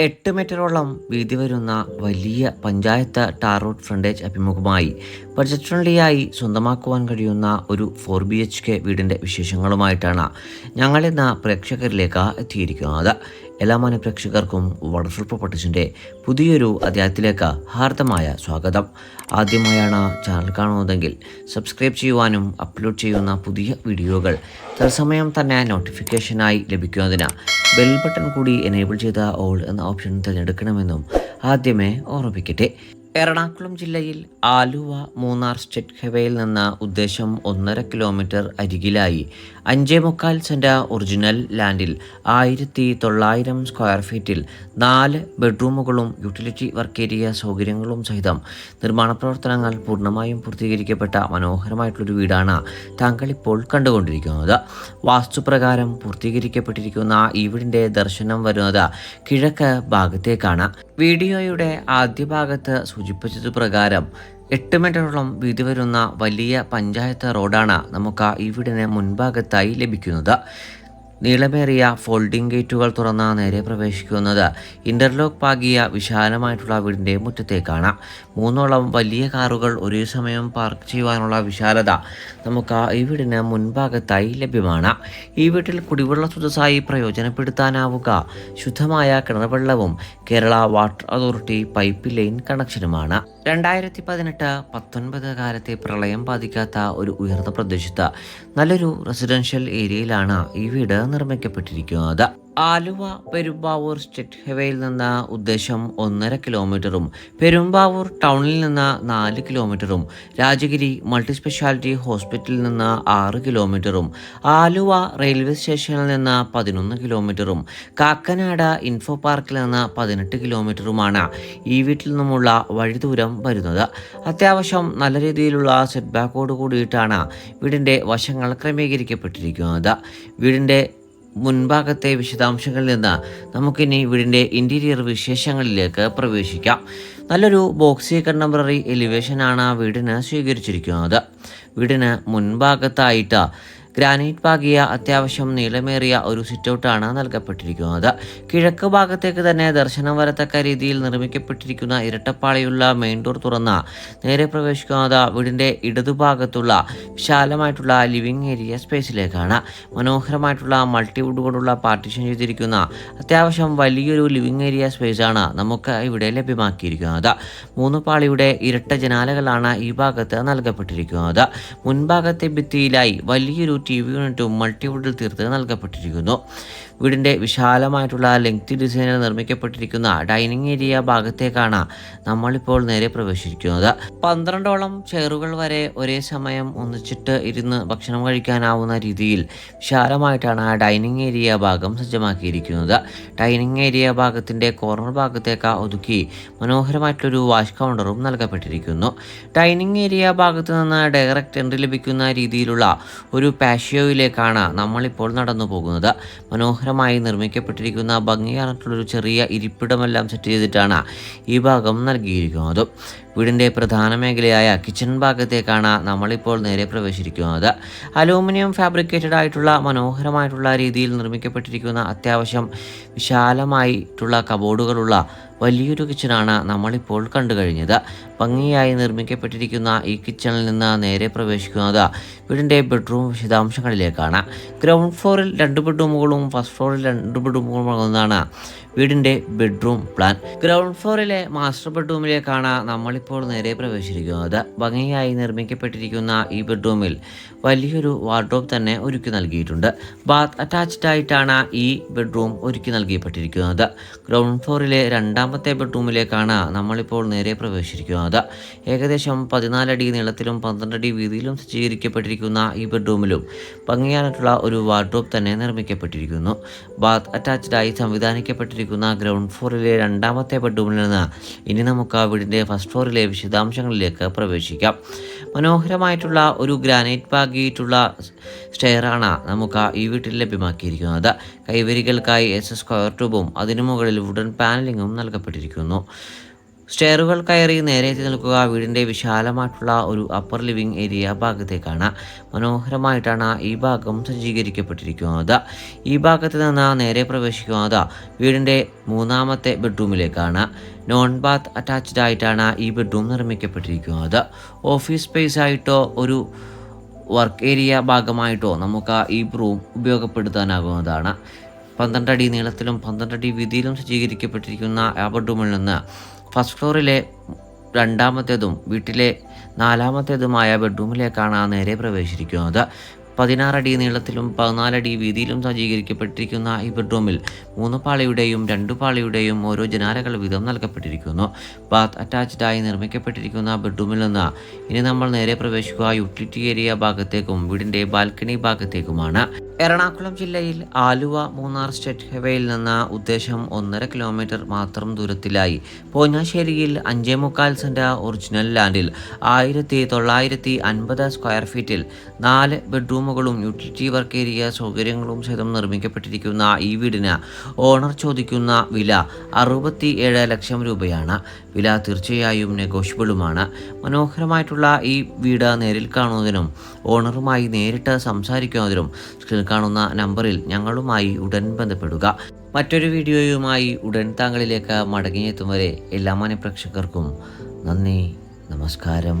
എട്ട് മീറ്ററോളം വീതി വരുന്ന വലിയ പഞ്ചായത്ത് ടാർ റോഡ് ഫ്രണ്ടേജ് അഭിമുഖമായി ബഡ്ജറ്റ് ഫ്രണ്ട്ലിയായി സ്വന്തമാക്കുവാൻ കഴിയുന്ന ഒരു ഫോർ ബി എച്ച് കെ വീടിന്റെ വിശേഷങ്ങളുമായിട്ടാണ് ഞങ്ങളിന്ന് പ്രേക്ഷകരിലേക്ക് എത്തിയിരിക്കുന്നത്. എല്ലാ മാനപ്രേക്ഷകർക്കും വണ്ടർഫുൾ പ്രോപ്പർട്ടീസിന്റെ പുതിയൊരു അധ്യായത്തിലേക്ക് ഹാർദമായ സ്വാഗതം. ആദ്യമായാണ് ചാനൽ കാണുന്നതെങ്കിൽ സബ്സ്ക്രൈബ് ചെയ്യുവാനും അപ്ലോഡ് ചെയ്യുന്ന പുതിയ വീഡിയോകൾ തത്സമയം തന്നെ നോട്ടിഫിക്കേഷനായി ലഭിക്കുന്നതിന് ബെൽ ബട്ടൺ കൂടി എനേബിൾ ചെയ്ത ഓൾ എന്ന ഓപ്ഷൻ തിരഞ്ഞെടുക്കണമെന്നും ആദ്യമേ ഓർമ്മിപ്പിക്കട്ടെ. എറണാകുളം ജില്ലയിൽ ആലുവ മൂന്നാർ സ്റ്റേറ്റ് ഹൈവേയിൽ നിന്ന് ഉദ്ദേശം ഒന്നര കിലോമീറ്റർ അരികിലായി അഞ്ചേ മുക്കാൽ സെന്റ ഒറിജിനൽ ലാൻഡിൽ ആയിരത്തി തൊള്ളായിരം സ്ക്വയർ ഫീറ്റിൽ നാല് ബെഡ്റൂമുകളും യൂട്ടിലിറ്റി വർക്ക് ഏരിയ സൗകര്യങ്ങളും സഹിതം നിർമ്മാണ പ്രവർത്തനങ്ങൾ പൂർണമായും പൂർത്തീകരിക്കപ്പെട്ട മനോഹരമായിട്ടുള്ളൊരു വീടാണ് താങ്കൾ ഇപ്പോൾ കണ്ടുകൊണ്ടിരിക്കുന്നത്. വാസ്തുപ്രകാരം പൂർത്തീകരിക്കപ്പെട്ടിരിക്കുന്ന ഈ വീടിന്റെ ദർശനം വരുന്നത് കിഴക്ക് ഭാഗത്തേക്കാണ്. വീഡിയോയുടെ ആദ്യ ഭാഗത്ത് സൂചിപ്പിച്ചത് പ്രകാരം എട്ട് മീറ്ററോളം വീതി വരുന്ന വലിയ പഞ്ചായത്ത് റോഡാണ് നമുക്ക് ഇവിടുന്ന് വീടിന് മുൻഭാഗത്തായി ലഭിക്കുന്നത്. നീളമേറിയ ഫോൾഡിംഗ് ഗേറ്റുകൾ തുറന്ന നേരെ പ്രവേശിക്കുന്നത് ഇന്റർലോക്ക് പാകിയ വിശാലമായിട്ടുള്ള വീടിന്റെ മുറ്റത്തേക്കാണ്. മൂന്നോളം വലിയ കാറുകൾ ഒരേ സമയം പാർക്ക് ചെയ്യുവാനുള്ള വിശാലത നമുക്ക് ഈ വീടിന് മുൻഭാഗത്തായി ലഭ്യമാണ്. ഈ വീട്ടിൽ കുടിവെള്ള സ്രോതസ്സായി പ്രയോജനപ്പെടുത്താനാവുക ശുദ്ധമായ കിണർവെള്ളവും Kerala water authority pipe line കണക്ഷനുമാണ്. രണ്ടായിരത്തി പതിനെട്ട് പത്തൊൻപത് കാലത്തെ പ്രളയം ബാധിക്കാത്ത ഒരു ഉയർന്ന പ്രദേശത്ത് നല്ലൊരു റെസിഡൻഷ്യൽ ഏരിയയിലാണ് ഈ വീട് നിർമ്മിക്കപ്പെട്ടിരിക്കുന്നത്. ആലുവ പെരുമ്പാവൂർ സ്റ്റേറ്റ് ഹൈവേയിൽ നിന്ന് ഉദ്ദേശം ഒന്നര കിലോമീറ്ററും പെരുമ്പാവൂർ ടൗണിൽ നിന്ന് നാല് കിലോമീറ്ററും രാജഗിരി മൾട്ടി സ്പെഷ്യാലിറ്റി ഹോസ്പിറ്റലിൽ നിന്ന് ആറ് കിലോമീറ്ററും ആലുവ റെയിൽവേ സ്റ്റേഷനിൽ നിന്ന് പതിനൊന്ന് കിലോമീറ്ററും കാക്കനാട് ഇൻഫോ പാർക്കിൽ നിന്ന് പതിനെട്ട് കിലോമീറ്ററുമാണ് ഈ വീട്ടിൽ നിന്നുമുള്ള വഴിദൂരം വരുന്നത്. അത്യാവശ്യം നല്ല രീതിയിലുള്ള സെറ്റ് ബാക്കോട് കൂടിയിട്ടാണ് വീടിന്റെ വശങ്ങൾ ക്രമീകരിക്കപ്പെട്ടിരിക്കുന്നത്. വീടിന്റെ മുൻഭാഗത്തെ വിശദാംശങ്ങളിൽ നിന്ന് നമുക്കിനി വീടിന്റെ ഇന്റീരിയർ വിശേഷങ്ങളിലേക്ക് പ്രവേശിക്കാം. നല്ലൊരു ബോക്സി കണ്ടംപററി എലിവേഷനാണ് വീടിന് സ്വീകരിച്ചിരിക്കുന്നത്. വീടിന് മുൻഭാഗത്തായിട്ട് ഗ്രാനൈറ്റ് പാകിയ അത്യാവശ്യം നീളമേറിയ ഒരു സിറ്റൗട്ടാണ് നൽകപ്പെട്ടിരിക്കുന്നത്. കിഴക്ക് ഭാഗത്തേക്ക് തന്നെ ദർശനം വരത്തക്ക രീതിയിൽ നിർമ്മിക്കപ്പെട്ടിരിക്കുന്ന ഇരട്ടപ്പാളിയുള്ള മെയിൻ ഡോർ തുറന്ന നേരെ പ്രവേശിക്കുന്നത് വീടിന്റെ ഇടതുഭാഗത്തുള്ള വിശാലമായിട്ടുള്ള ലിവിംഗ് ഏരിയ സ്പേസിലേക്കാണ് മനോഹരമായിട്ടുള്ള മൾട്ടിവുഡ് കൊണ്ടുള്ള പാർട്ടീഷൻ ചെയ്തിരിക്കുന്ന അത്യാവശ്യം വലിയൊരു ലിവിംഗ് ഏരിയ സ്പേസാണ് നമുക്ക് ഇവിടെ ലഭ്യമാക്കിയിരിക്കുന്നത്. മൂന്ന് പാളിയുടെ ഇരട്ട ജനാലകളാണ് ഈ ഭാഗത്ത് നൽകപ്പെട്ടിരിക്കുന്നത്. മുൻഭാഗത്തെ ഭിത്തിയിലായി വലിയൊരു ടി വി യൂണിറ്റും മൾട്ടിവുഡിൽ തീർത്ത് നൽകപ്പെട്ടിരിക്കുന്നു. വീടിന്റെ വിശാലമായിട്ടുള്ള ലെങ്തി ഡിസൈനിൽ നിർമ്മിക്കപ്പെട്ടിരിക്കുന്ന ഡൈനിങ് ഏരിയ ഭാഗത്തേക്കാണ് നമ്മളിപ്പോൾ നേരെ പ്രവേശിക്കുന്നത് പന്ത്രണ്ടോളം ചെയറുകൾ വരെ ഒരേ സമയം ഒന്നിച്ചിട്ട് ഇരുന്ന് ഭക്ഷണം കഴിക്കാനാവുന്ന രീതിയിൽ വിശാലമായിട്ടാണ് ഡൈനിങ് ഏരിയ ഭാഗം സജ്ജമാക്കിയിരിക്കുന്നത്. ഡൈനിങ് ഏരിയ ഭാഗത്തിന്റെ കോർണർ ഭാഗത്തേക്ക് ഒതുക്കി മനോഹരമായിട്ടുള്ളൊരു വാഷ് കൗണ്ടറും നൽകപ്പെട്ടിരിക്കുന്നു. ഡൈനിങ് ഏരിയ ഭാഗത്ത് നിന്ന് ഡയറക്റ്റ് എൻട്രി ലഭിക്കുന്ന രീതിയിലുള്ള ഒരു പാഷ്യോയിലേക്കാണ് നമ്മളിപ്പോൾ നടന്നു പോകുന്നത്. മനോഹരമായി നിർമ്മിക്കപ്പെട്ടിരിക്കുന്ന ഭംഗിയായിട്ടുള്ളൊരു ചെറിയ ഇരിപ്പിടമെല്ലാം സെറ്റ് ചെയ്തിട്ടാണ് ഈ ഭാഗം നൽകിയിരിക്കുന്നത്. വീടിന്റെ പ്രധാന മേഖലയായ കിച്ചൺ ഭാഗത്തേക്കാണ് നമ്മളിപ്പോൾ നേരെ പ്രവേശിച്ചിരിക്കുന്നത്. അലൂമിനിയം ഫാബ്രിക്കേറ്റഡ് ആയിട്ടുള്ള മനോഹരമായിട്ടുള്ള രീതിയിൽ നിർമ്മിക്കപ്പെട്ടിരിക്കുന്ന അത്യാവശ്യം വിശാലമായിട്ടുള്ള കബോർഡുകളുള്ള വലിയൊരു കിച്ചണാണ് നമ്മളിപ്പോൾ കണ്ടു കഴിഞ്ഞത് ഭംഗിയായി നിർമ്മിക്കപ്പെട്ടിരിക്കുന്ന ഈ കിച്ചണിൽ നിന്ന് നേരെ പ്രവേശിക്കുന്നത് വീടിന്റെ ബെഡ്റൂം വിശദാംശങ്ങളിലേക്കാണ്. ഗ്രൗണ്ട് ഫ്ലോറിൽ രണ്ട് ബെഡ്റൂമുകളും ഫസ്റ്റ് ഫ്ലോറിൽ രണ്ട് ബെഡ്റൂമുകളും അടങ്ങുന്നതാണ് വീടിന്റെ ബെഡ്റൂം പ്ലാൻ ഗ്രൗണ്ട് ഫ്ലോറിലെ മാസ്റ്റർ ബെഡ്റൂമിലേക്കാണ് നമ്മളിപ്പോൾ നേരെ പ്രവേശിച്ചിരിക്കുന്നത് ഭംഗിയായി നിർമ്മിക്കപ്പെട്ടിരിക്കുന്ന ഈ ബെഡ്റൂമിൽ വലിയൊരു വാർഡ്രോബ് തന്നെ ഒരുക്കി നൽകിയിട്ടുണ്ട്. ബാത്ത് അറ്റാച്ച്ഡ് ആയിട്ടാണ് ഈ ബെഡ്റൂം ഒരുക്കി നൽകിപ്പെട്ടിരിക്കുന്നത് ഗ്രൗണ്ട് ഫ്ലോറിലെ രണ്ടാമത്തെ ബെഡ്റൂമിലേക്കാണ് നമ്മളിപ്പോൾ നേരെ പ്രവേശിച്ചിരിക്കുന്നത്. ഏകദേശം പതിനാലടി നീളത്തിലും പന്ത്രണ്ടടി വീതിയിലും സജ്ജീകരിക്കപ്പെട്ടിരിക്കുന്ന ഈ ബെഡ്റൂമിലും ഭംഗിയായിട്ടുള്ള ഒരു വാർഡ്രോബ് തന്നെ നിർമ്മിക്കപ്പെട്ടിരിക്കുന്നു. ബാത്ത് അറ്റാച്ച്ഡ് ആയി സംവിധാനിക്കപ്പെട്ടിരിക്കുന്ന ഗ്രൗണ്ട് ഫ്ലോറിലെ രണ്ടാമത്തെ ബെഡ്റൂമിൽ നിന്ന് ഇനി നമുക്ക് ആ വീടിന്റെ ഫസ്റ്റ് ഫ്ലോറിലെ വിശദാംശങ്ങളിലേക്ക് പ്രവേശിക്കാം. മനോഹരമായിട്ടുള്ള ഒരു ഗ്രാനൈറ്റ് പാകിയിട്ടുള്ള സ്റ്റെയറാണ് നമുക്ക് ഈ വീട്ടിൽ ലഭ്യമാക്കിയിരിക്കുന്നത്. കൈവരികൾക്കായി എസ് സ്ക്വയർ ട്യൂബും അതിനു മുകളിൽ വുഡൻ പാനലിങ്ങും നൽകപ്പെട്ടിരിക്കുന്നു. സ്റ്റെയറുകൾ കയറി നേരെ എത്തി നിൽക്കുക. വീടിന്റെ വിശാലമായിട്ടുള്ള ഒരു അപ്പർ ലിവിംഗ് ഏരിയ ഭാഗത്തേക്കാണ് മനോഹരമായിട്ടാണ് ഈ ഭാഗം സജ്ജീകരിക്കപ്പെട്ടിരിക്കുന്നത്. ഈ ഭാഗത്ത് നിന്ന് നേരെ പ്രവേശിക്കുന്നത് വീടിന്റെ മൂന്നാമത്തെ ബെഡ്റൂമിലേക്കാണ് നോൺ ബാത്ത് അറ്റാച്ച്ഡ് ആയിട്ടാണ് ഈ ബെഡ്റൂം നിർമ്മിക്കപ്പെട്ടിരിക്കുന്നത്. ഓഫീസ് സ്പേസ് ആയിട്ടോ ഒരു വർക്ക് ഏരിയ ഭാഗമായിട്ടോ നമുക്ക് ഈ റൂം ഉപയോഗപ്പെടുത്താനാകുന്നതാണ്. പന്ത്രണ്ട് അടി നീളത്തിലും പന്ത്രണ്ട് അടി വീതിയിലും സജ്ജീകരിക്കപ്പെട്ടിരിക്കുന്ന ആ ബെഡ്റൂമിൽ നിന്ന് ഫസ്റ്റ് ഫ്ലോറിലെ രണ്ടാമത്തേതും വീട്ടിലെ നാലാമത്തേതുമായ ബെഡ്റൂമിലേക്കാണ് ആ നേരെ പ്രവേശിക്കുന്നത് പതിനാറടി നീളത്തിലും പതിനാലടി വീതിയിലും സജ്ജീകരിക്കപ്പെട്ടിരിക്കുന്ന ഈ ബെഡ്റൂമിൽ മൂന്ന് പാളിയുടെയും രണ്ടു പാളിയുടെയും ഓരോ ജനാലകൾ വീതം നൽകപ്പെട്ടിരിക്കുന്നു. ബാത്ത് അറ്റാച്ച്ഡ് ആയി നിർമ്മിക്കപ്പെട്ടിരിക്കുന്ന ബെഡ്റൂമിൽ നിന്ന് ഇനി നമ്മൾ നേരെ പ്രവേശിക്കുക യൂട്ടിലിറ്റി ഏരിയ ഭാഗത്തേക്കും വീടിന്റെ ബാൽക്കണി ഭാഗത്തേക്കുമാണ്. എറണാകുളം ജില്ലയിൽ ആലുവ മൂന്നാർ സ്റ്റേറ്റ് ഹൈവേയിൽ നിന്ന് ഉദ്ദേശം ഒന്നര കിലോമീറ്റർ മാത്രം ദൂരത്തിലായി. പോഞ്ഞാശ്ശേരിയിൽ അഞ്ചേ മുക്കാൽ സെന്റ ഒറിജിനൽ ലാൻഡിൽ ആയിരത്തി തൊള്ളായിരത്തി അൻപത് സ്ക്വയർ ഫീറ്റിൽ നാല് ബെഡ്റൂമുകളും യൂട്ടിലിറ്റി വർക്ക് ഏരിയ സൗകര്യങ്ങളും സഹിതം നിർമ്മിക്കപ്പെട്ടിരിക്കുന്ന ഈ വീടിന് ഓണർ ചോദിക്കുന്ന വില അറുപത്തി ഏഴ് ലക്ഷം രൂപയാണ്. വില തീർച്ചയായും നെഗോഷ്യബിളുമാണ്. മനോഹരമായിട്ടുള്ള ഈ വീട് നേരിൽ കാണുന്നതിനും ഓണറുമായി നേരിട്ട് സംസാരിക്കുന്നതിനും കാണുന്ന നമ്പറിൽ ഞങ്ങളുമായി ഉടൻ ബന്ധപ്പെടുക. മറ്റൊരു വീഡിയോയുമായി ഉടൻ താങ്കളിലേക്ക് മടങ്ങിയെത്തും വരെ എല്ലാ മാന്യ പ്രേക്ഷകർക്കും നന്ദി നമസ്കാരം.